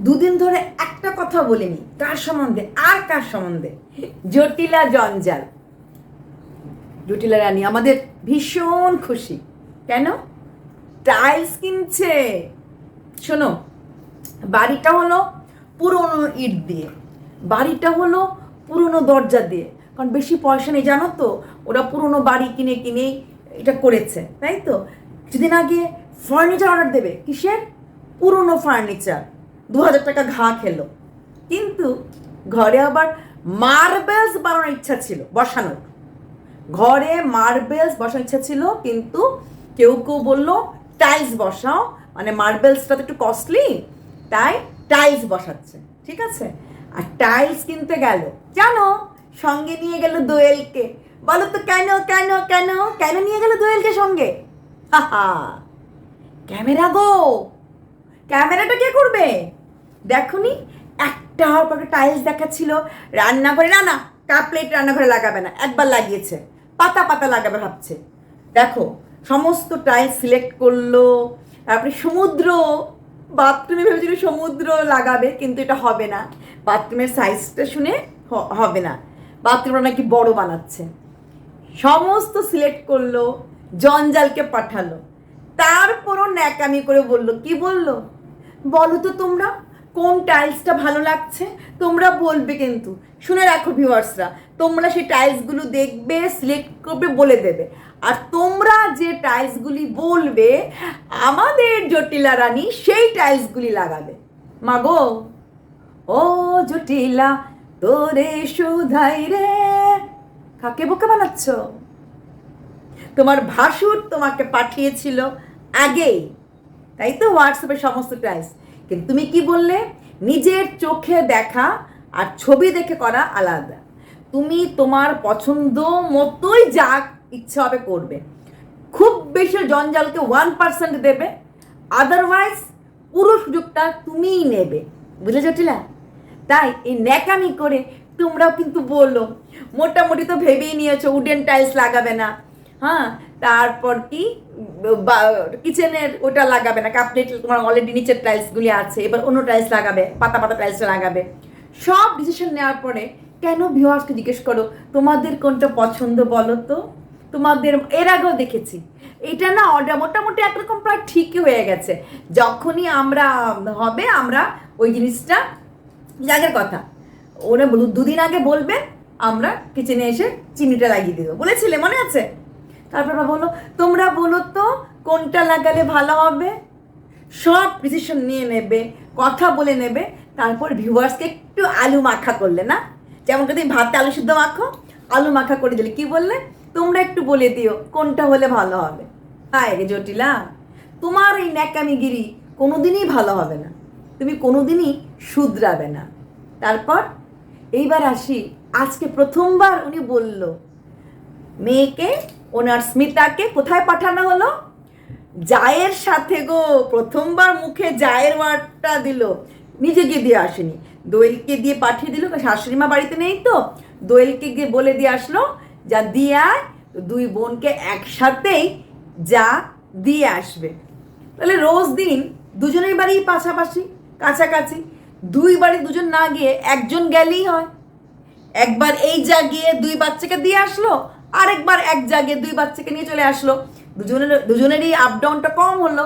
দুদিন ধরে একটা কথা বলিনি, কার সম্বন্ধে, আর কার সম্বন্ধে? জটিলা জঞ্জাল। জটিলা রানী, আমাদের ভীষণ খুশি। কেন? টাইলস কিনছে। শোনো, বাড়িটা হলো পুরনো ইট দিয়ে। বাড়িটা হলো পুরনো দরজা দিয়ে। কারণ বেশি পয়সা নেই, জানো তো? ওরা পুরনো বাড়ি কিনে কিনেই এটা করেছে, তাই তো? কিছুদিন আগে ফার্নিচার অর্ডার দেবে। কিসের? পুরনো ফার্নিচার দু হাজার টাকা ঘা খেলো। কিন্তু ঘরে আবার মার্বেলস বানানোর ইচ্ছা ছিল, বসানোর। ঘরে মার্বেলস বসানোর ইচ্ছা ছিল, কিন্তু কেউ কেউ বলল, টাইলস বসাও। মানে মার্বেলসটা তো একটু কস্টলি তাই টাইলস বসাচ্ছে, ঠিক আছে? আর টাইলস কিনতে গেল। জানো, সঙ্গে নিয়ে গেল দোয়েলকে। বলো তো কেন কেন কেন কেন নিয়ে গেল দোয়েলকে সঙ্গে? ক্যামেরা গো। ক্যামেরাটা কে করবে? দেখনি, একটা পর টাইলস দেখাচ্ছিল, রান্নাঘরে, না না কাপ প্লেট রান্নাঘরে লাগাবে না, একবার লাগিয়েছে, পাতা পাতা লাগাবে ভাবছে। দেখো, সমস্ত টাইলস সিলেক্ট করল, তারপরে সমুদ্র বাথরুমে ভেবেছিল সমুদ্র লাগাবে, কিন্তু এটা হবে না বাথরুমের সাইজটা শুনে হবে না বাথরুমটা নাকি বড় বানাচ্ছে। সমস্ত সিলেক্ট করল, জঞ্জালকে পাঠালো, তারপরও ন্যাকামি করে বলল, কি বলল? বলো তো তোমরা কোন টাইলসটা ভালো লাগছে? তোমরা বলবে কিন্তু। শুনে রাখো ভিউয়ার্সরা, তোমরা সেই টাইলসগুলো দেখবে, সিলেক্ট করবে, বলে দেবে। আর তোমরা যে টাইলসগুলি বলবে, আমাদের জটিলা রানী সেই টাইলসগুলি লাগাবে। মাগো, ও জটিলা, তোরে সুধাই রে। কাকে বোকা বানাচ্ছ? তোমার ভাসুর তোমাকে পাঠিয়েছিল আগেই, তাই তো হোয়াটসঅ্যাপের সমস্ত টাইলস। কিন্তু তুমি কি বললে? নিজের চোখে দেখা আর ছবি দেখে করা আলাদা। তুমি তোমার পছন্দ মতোই যা ইচ্ছা হবে করবে। খুব বেশি জঞ্জালকে ওয়ান পার্সেন্ট দেবে আদারওয়াইজ পুরো সুযোগটা তুমিই নেবে। বুঝলে জটিলা তাই এই ন্যাকামি করে তোমরাও কিন্তু বলল মোটামুটি তো ভেবেই নিয়েছো উডেন টাইলস লাগাবে না। হ্যাঁ তারপর কি? কিচেনের ওটা লাগাবে না কাপ তোমার অলরেডি নিচের টাইলসগুলি আছে, এবার অন্য টাইলস লাগাবে, পাতা পাতা টাইলসটা লাগাবে। সব ডিসিশন নেওয়ার পরে কেন ভিউয়ার্সকে জিজ্ঞেস করো, তোমাদের কোনটা পছন্দ বলো তো? তোমাদের, এর আগেও দেখেছি। এটা না অর্ডার মোটামুটি একরকম প্রায় ঠিকই হয়ে গেছে। যখনই আমরা হবে, আমরা ওই জিনিসটা আগের কথা, ওরা দুদিন আগে বলবে, আমরা কিচেনে এসে চিনিটা লাগিয়ে দেবো। বলেছিলে, মনে আছে? তারপর বলো তোমরা বলো তো, কোনটা লাগালে ভালো হবে? সব ডিসিশন নিয়ে নেবে, কথা বলে নেবে, তারপর ভিউয়ার্সকে একটু আলু মাখা করলে না? যেমন তুমি ভাতে আলু সিদ্ধ মাখো, আলু মাখা করে দিলে, কি বললে? তোমরা একটু বলে দিও, কোনটা হলে ভালো হবে? হায় রে জটিলা, তোমার এই ন্যাকামিগিরি কোনোদিনই ভালো হবে না। তুমি কোনোদিনই শুধরাবে না। তারপর এইবার আসি, আজকে প্রথমবার উনি বলল, মেয়েকে ওনার স্মিতাকে কোথায় পাঠানো হলো? জায়ের সাথে গো, প্রথমবার মুখে জায়ের ওয়ার্ডটা দিল। নিজে গিয়ে দিয়ে আসেনি। দোয়েলকে দিয়ে পাঠিয়ে দিল শাশুড়ি মা বাড়িতে নেই তো। দোয়েলকে গিয়ে বলে দিয়ে আসলো, যা দিয়ে আয় দুই বোনকে একসাথেই যা দিয়ে আসবে। তাহলে রোজ দিন দুজনের বাড়ি পাশাপাশি, কাছাকাছি। দুই বাড়ি দুজন না গিয়ে একজন গেলেই হয়। একবার এই যা গিয়ে দুই বাচ্চাকে দিয়ে আসলো আরেকবার এক জায়গায় দুই বাচ্চাকে নিয়ে চলে আসলো। দুজনের দুজনেরই আপ ডাউনটা কম হলো।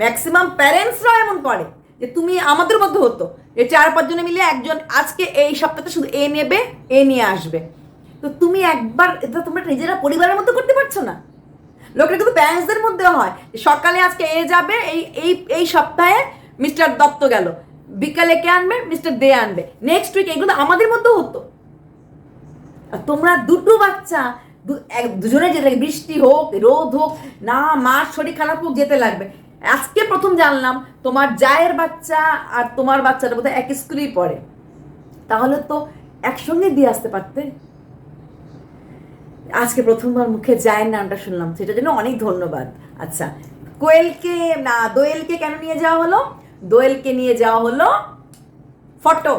ম্যাক্সিমাম প্যারেন্টসরা এমন করে যে, তুমি আমাদের মধ্যে হতো। যে, চার পাঁচজনে মিলে একজন আজকে এই সপ্তাহে শুধু এ নেবে, এ নিয়ে আসবে। তো তুমি একবার, এটা তোমরা নিজেরা পরিবারের মধ্যে করতে পারছ না। লোকেরা কিন্তু প্যারেন্টসদের মধ্যে হয় সকালে আজকে এ যাবে, এই এই এই সপ্তাহে মিস্টার দত্ত গেল। বিকালে কে আনবে? মিস্টার দে আনবে। নেক্সট উইক এগুলো আমাদের মধ্যেও হতো। তোমরা দুটো বাচ্চা দুজনে যেতে লাগবে, বৃষ্টি হোক, রোদ হোক, না, মার শরীর খারাপ হোক, যেতে লাগবে। আজকে প্রথম জানলাম, তোমার জায়ের বাচ্চা আর তোমার বাচ্চাটা বোধহয় এক স্কুলেই পড়ে। তাহলে তো একসঙ্গে দিয়ে আসতে পারতে। আজকে প্রথমবার মুখে জায়ের নামটা শুনলাম, সেটার জন্য অনেক ধন্যবাদ। আচ্ছা কোয়েলকে, না, দোয়েলকে কেন নিয়ে যাওয়া হলো? দোয়েলকে নিয়ে যাওয়া হলো ফটো।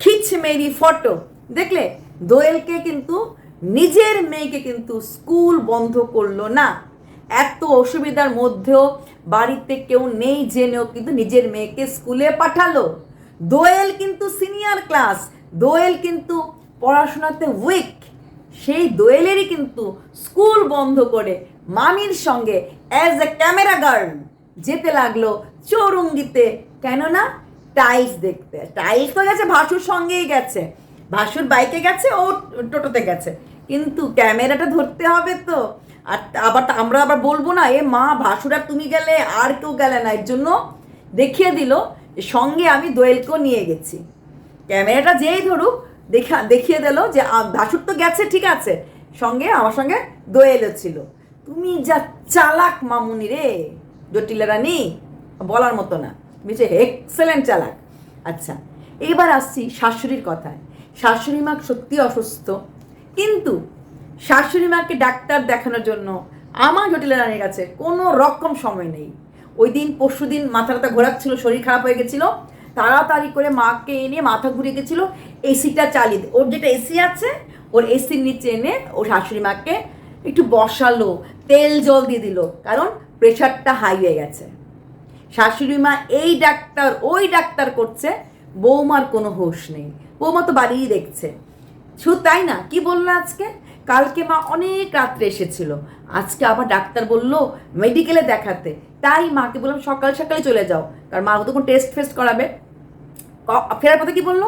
খিচ Mary photo. দেখলে? দোয়েলকে কিন্তু নিজের মেয়েকে কিন্তু স্কুল বন্ধ করল না। এত অসুবিধার মধ্যেও বাড়িতে কেউ নেই জেনেও কিন্তু নিজের মেয়েকে স্কুলে পাঠালো। দোয়েল কিন্তু সিনিয়র ক্লাস, দোয়েল কিন্তু পড়াশোনাতে উইক সেই দোয়েলেরই কিন্তু স্কুল বন্ধ করে মামির সঙ্গে অ্যাজ এ ক্যামেরা গার্ল যেতে লাগল চৌরঙ্গিতে। কেননা টাইলস দেখতে টাইলস তো গেছে, ভাসুর সঙ্গেই গেছে। ভাসুর বাইকে গেছে, ও টোটোতে গেছে। কিন্তু ক্যামেরাটা ধরতে হবে তো। আর আবার আমরা আবার বলব না, এ মা, ভাসুর আর তুমি গেলে, আর কেউ গেলে না। এর জন্য দেখিয়ে দিল সঙ্গে আমি দোয়েলকেও নিয়ে গেছি। ক্যামেরাটা যেই ধরুক, দেখা দেখিয়ে দিল যে ভাসুর তো গেছে, ঠিক আছে। সঙ্গে আমার সঙ্গে দোয়েলও ছিল। তুমি যা চালাক মামুনি রে, জটিলা রানী, বলার মতো না। তুমি যে এক্সেলেন্ট চালাক। আচ্ছা এবার আসছি শাশুড়ির কথায়। শাশুড়ি মা সত্যি অসুস্থ। কিন্তু শাশুড়ি মাকে ডাক্তার দেখানোর জন্য আমার জটিলা রানীর কাছে কোনো রকম সময় নেই। ওই দিন, পরশু দিন মাথা ব্যথা ঘোরাচ্ছিল, শরীর খারাপ হয়ে গেছিল। তাড়াতাড়ি করে মাকে এনে মাথা ঘুরে গেছিল এসিটা চালিয়ে ওর যেটা এসি আছে, ওর এসির নিচে এনে ওর শাশুড়ি মাকে একটু বসালো, তেল জল দিয়ে দিল, কারণ প্রেশারটা হাই হয়ে গেছে। শাশুড়ি মা এই ডাক্তার, ওই ডাক্তার করছে, বৌমার কোনো হোশ নেই। বৌমা তো বাড়িই দেখছে। শুধু তাই না, কি বলল আজকে? কালকে মা অনেক রাত্রে এসেছিল। আজকে আবার ডাক্তার বলল মেডিকেলে দেখাতে। তাই মাকে বললাম, সকাল সকালে চলে যাও। কারণ মা তখন টেস্ট ফেস্ট করাবে। ফেরার পথে কি বলল?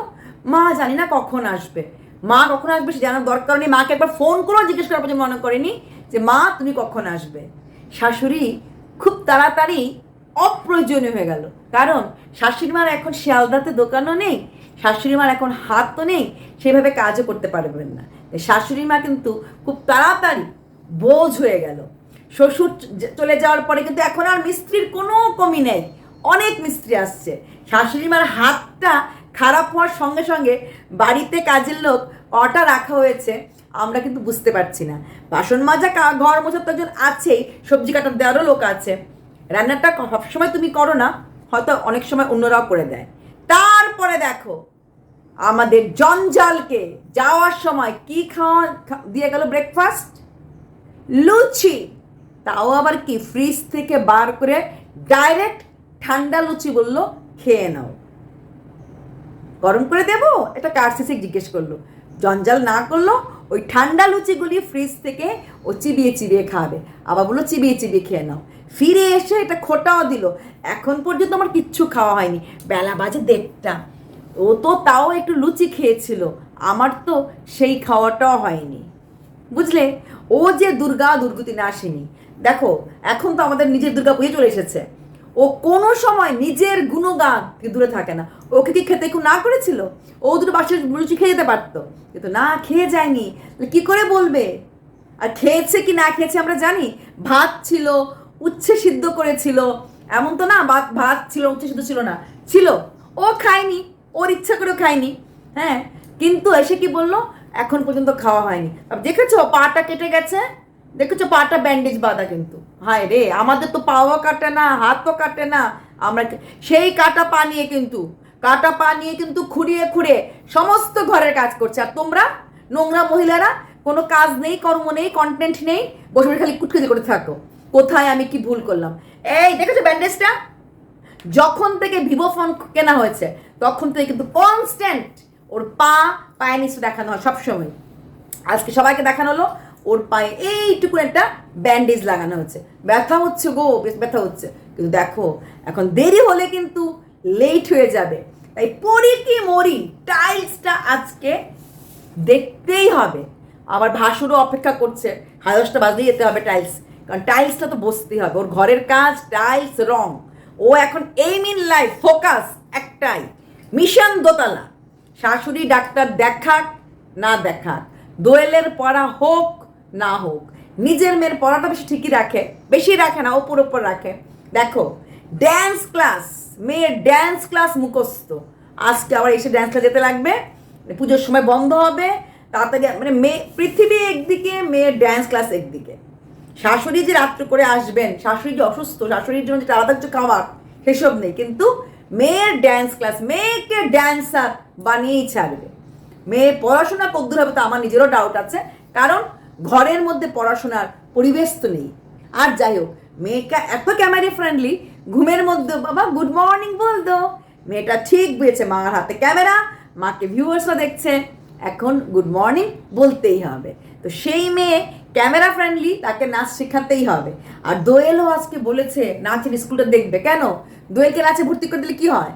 মা জানি না কখন আসবে। মা কখন আসবে সে জানার দরকার নেই। মাকে একবার ফোন করেও জিজ্ঞেস করার পর্যন্ত মনে করেনি যে, মা, তুমি কখন আসবে? শাশুড়ি খুব তাড়াতাড়ি অপ্রয়োজনীয় হয়ে গেল। কারণ শাশুড়ি মার এখন শিয়ালদাতে দোকানও নেই শাশুড়ি মার এখন হাত তো নেই, সেভাবে কাজও করতে পারবেন না। শাশুড়ি মা কিন্তু খুব তাড়াতাড়ি বোঝ হয়ে গেল। শ্বশুর চলে যাওয়ার পরে কিন্তু এখন আর মিস্ত্রির কোনো কমি নেই। অনেক মিস্ত্রি আসছে। শাশুড়ি মার হাতটা খারাপ হওয়ার সঙ্গে সঙ্গে বাড়িতে কাজের লোক কটা রাখা হয়েছে, আমরা কিন্তু বুঝতে পারছি না। বাসন মাজা ঘর মোছার তো একজন আছেই, সবজি কাটার দেওয়ারও লোক আছে। রান্নাটা সবসময় তুমি করো না, হয়তো অনেক সময় অন্যরাও করে দেয়। তারপরে দেখো আমাদের জঞ্জালকে যাওয়ার সময় কি খাওয়া দিয়ে গেল ব্রেকফাস্ট লুচি। তাও আবার কি ফ্রিজ থেকে বার করে ডাইরেক্ট ঠান্ডা লুচি বলল, খেয়ে নাও। গরম করে দেবো? এটা কার্সিসিক জিজ্ঞেস করল। জঞ্জাল না করল, ওই ঠান্ডা লুচিগুলি ফ্রিজ থেকে ও চিবিয়ে চিবিয়ে খাবে। আবার বলল, চিবিয়ে চিবিয়ে খেয়ে নাও। ফিরে এসে এটা খোটাও দিল। এখন পর্যন্ত আমার কিচ্ছু খাওয়া হয়নি। বেলা বাজে দেড়টা। ও তো তাও একটু লুচি খেয়েছিল। আমার তো সেই খাওয়াটাও হয়নি। বুঝলে? ও যে দুর্গা দুর্গতি না আসেনি। দেখো, এখন তো আমাদের নিজের দুর্গা পুজো চলে এসেছে। ও কোনো সময় নিজের গুণগান দূরে থাকে না। ওকে কি খেতে কেউ না করেছিল? ও দুটো বাসের লুচি খেয়ে যেতে পারতো। কিন্তু না খেয়ে যায়নি। কি করে বলবে? আর খেয়েছে কি না খেয়েছে আমরা জানি? ভাত ছিল, উচ্ছে সিদ্ধ করেছিল। এমন তো না ভাত ছিল, উচ্ছে সিদ্ধ ছিল না। ছিল। ও খায়নি। ওর ইচ্ছা করে খায়নি হ্যাঁ? কিন্তু এসে কি বলল? এখন পর্যন্ত খাওয়া হয়নি। দেখেছ? পাটা কেটে গেছে। দেখেছ? পাটা ব্যান্ডেজ বাঁধা কিন্তু। হায় রে, আমাদের তো পাও কাটে না, হাতও কাটে না। আমরা সেই কাটা পা নিয়ে কিন্তু, কাটা পা নিয়ে কিন্তু খুঁড়িয়ে খুঁড়ে সমস্ত ঘরের কাজ করছে। আর তোমরা, নোংরা মহিলারা, কোনো কাজ নেই, কর্ম নেই কন্টেন্ট নেই, বসে বসে খালি কুটকুটি করে থাকো। কোথায় আমি কি ভুল করলাম? এই, দেখেছ ব্যান্ডেজটা যখন থেকে ভিভো ফোন কেনা হয়েছে, তখন থেকে কিন্তু কনস্ট্যান্ট ওর পা, পায়ে নিচে দেখানো হয় সবসময়। আজকে সবাইকে দেখানো হলো, ওর পায়ে এইটুকু একটা ব্যান্ডেজ লাগানো হচ্ছে ব্যথা হচ্ছে গো ব্যথা হচ্ছে। কিন্তু দেখো, এখন দেরি হলে কিন্তু লেট হয়ে যাবে। তাই পড়ি কি মরি টাইলসটা আজকে দেখতেই হবে। আবার ভাসুরও অপেক্ষা করছে, সাড়ে বাজলেই যেতে হবে টাইলস কারণ টাইলসটা তো বসতেই হবে। ওর ঘরের কাজ টাইলস রং ও এখন এইম ইন লাইফ ফোকাস একটাই। মিশন দোতলা। শাশুড়ি ডাক্তার দেখাক, না দেখাক। দোয়েলের পড়া হোক, না হোক। নিজের মেয়ের পড়াটা বেশি ঠিকই রাখে, বেশি রাখে না, ওপর ওপর রাখে। দেখো ড্যান্স ক্লাস মেয়ের ড্যান্স ক্লাস মুখস্থ। আজকে আবার এসে ড্যান্স ক্লাস যেতে লাগবে। পুজোর সময় বন্ধ হবে। তাড়াতাড়ি মানে মেয়ে, পৃথিবী একদিকে, মেয়ের ড্যান্স ক্লাস একদিকে। শাশুড়ি যে রাত্রে করে আসবেন, শাশুড়ি যে অসুস্থ? শাশুড়ির জন্য যে আলাদা কিছু খাবার সেসব নেই। কিন্তু মেয়ের ড্যান্স ক্লাস মেয়েকে ড্যান্সার বানিয়েই ছাড়বে। মেয়ে পড়াশোনা কদ্দূর হবে, তো আমার নিজেরও ডাউট আছে। কারণ ঘরের মধ্যে পড়াশোনার পরিবেশ তো নেই। আর যাই হোক, মেয়েটা এত ক্যামেরা ফ্রেন্ডলি ঘুমের মধ্যে, বাবা গুড মর্নিং বলতো। মেয়েটা ঠিক বুঝেছে মার হাতে ক্যামেরা মাকে ভিউয়ার্সরা দেখছে। এখন গুড মর্নিং বলতেই হবে। তো সেই মেয়ে ক্যামেরা ফ্রেন্ডলি তাকে নাচ শেখাতেই হবে। আর দোয়েলও আজকে বলেছে, নাচের স্কুলটা দেখবে। কেন? দোয়েলকে নাচে ভর্তি করে দিলে কি হয়?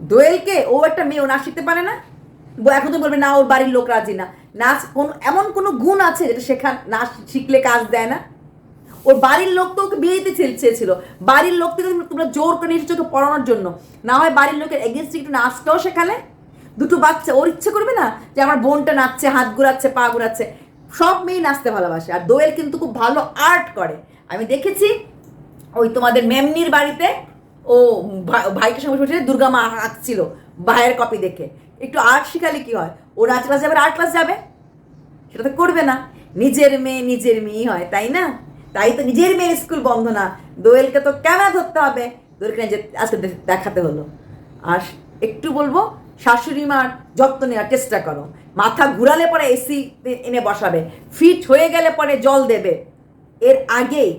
দোয়েলকে ও একটা মেয়ে, ও নাচ শিখতে পারে না। এখন তো বলবে, না, ওর বাড়ির লোক রাজি না। নাচ কোন, এমন কোনো গুণ আছে যেটা শেখা নাচ শিখলে কাজ দেয় না? ওর বাড়ির লোক তো ওকে বিয়ে দিতে চেয়েছিল। বাড়ির লোক থেকে তোমরা- জোর করে নিয়ে এসেছ ওকে পড়ানোর জন্য, না হয় বাড়ির লোকের এগেনস্টে একটু নাচটাও শেখালে? দুটো বাচ্চা, ওর ইচ্ছে করবে না যে আমার বোনটা নাচছে, হাত ঘুরাচ্ছে, পা ঘুরাচ্ছে। সব মেয়ে নাচতে ভালোবাসে। আর দোয়েল কিন্তু খুব ভালো আর্ট করে। আমি দেখেছি ওই তোমাদের মেমনির বাড়িতে ও ভাই- ভাইকে সঙ্গে বসে দুর্গা মা আঁকছিল ভাইয়ের কপি দেখে। একটু আর্ট শিখালে কি হয়? ও নাচ ক্লাস যাবে আর্ট ক্লাস যাবে? সেটা তো করবে না। নিজের মেয়ে নিজের মেয়েই হয়, তাই না? তাই তো নিজের মেয়ের স্কুল বন্ধ না। দোয়েলকে তো ক্যামেরা ধরতে হবে? দোয়েলকে নিজে আজকে দেখাতে হলো। আর একটু বলব শাশুড়ি মার যত্ন নেওয়ার চেষ্টা করো। মাথা ঘুরালে পরে এসি এনে বসাবে। ফিট হয়ে গেলে পরে জল দেবে। এর আগেই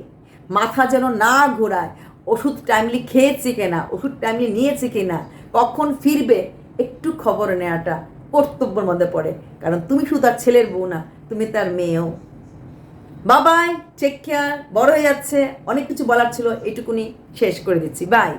মাথা যেন না ঘোরায়, ওষুধ টাইমলি খেয়েছি কিনা, ওষুধ টাইমলি নিয়েছি কিনা, কখন ফিরবে, একটু খবর নেওয়াটা কর্তব্যের মধ্যে পড়ে। কারণ তুমি শুধু তার ছেলের বউ না, তুমি তার মেয়েও। বাবাই টেক কেয়ার বড় হয়ে যাচ্ছে। অনেক কিছু বলার ছিল, এটুকুনি শেষ করে দিচ্ছি। বাই